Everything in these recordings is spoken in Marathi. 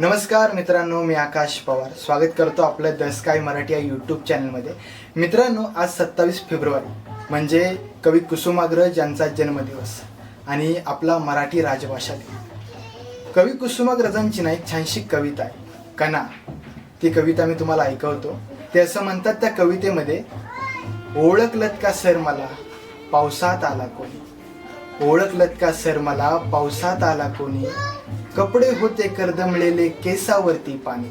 नमस्कार मित्रांनो मी आकाश पवार. स्वागत करतो आपलं द स्काय मराठी या यूट्यूब चॅनलमध्ये मित्रांनो आज सत्तावीस फेब्रुवारी म्हणजे कवी कुसुमाग्रज यांचा जन्मदिवस आणि आपला मराठी राजभाषा दिन. कवी कुसुमाग्रजांची ना एक छानशी कविता आहे कना. ती कविता मी तुम्हाला ऐकवतो. ते असं म्हणतात त्या कवितेमध्ये ओळखलत का सर मला पावसात आला कोणी? ओळखलत का सर मला पावसात आला कोणी? कपडे होते करदमलेले केसावरती पाणी.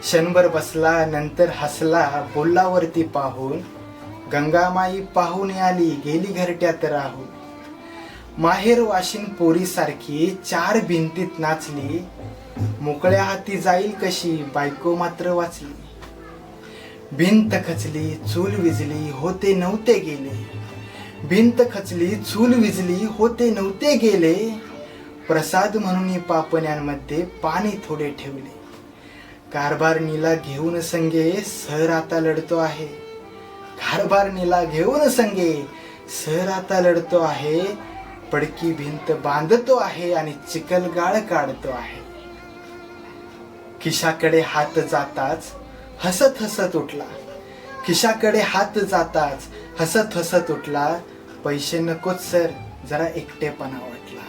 क्षणभर बसला नंतर हसला बोललावरती पाहून. गंगामाई पाहून आली गेली घरट्यात राहून. माहेर वाशिन पोरीसारखी चार भिंतीत नाचली. मोकळ्या हाती जाईल कशी बायको मात्र वाचली. भिंत खचली चूल विजली होते नव्हते गेले. भिंत खचली चूल विजली होते नव्हते गेले. प्रसाद म्हणून पापण्यांमध्ये पाणी थोडे ठेवले. कारभारणीला घेऊन संगे सर आता लढतो आहे. कारभारणीला घेऊन संगे सर आता लढतो आहे. पडकी भिंत बांधतो आहे आणि चिखलगाळ काढतो आहे. खिशाकडे हात जाताच हसत हसत उठला. खिशाकडे हात जाताच हसत हसत उठला. पैसे नकोच सर. जरा एकटेपणा वाटला.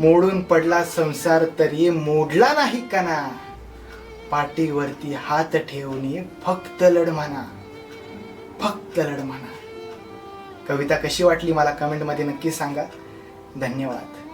मोडून पडला संसार तरी मोडला नाही कणा. पाठीवरती हात ठेवून फक्त लढ म्हणा. फक्त लढ म्हणा. कविता कशी वाटली मला कमेंटमध्ये नक्की सांगा. धन्यवाद.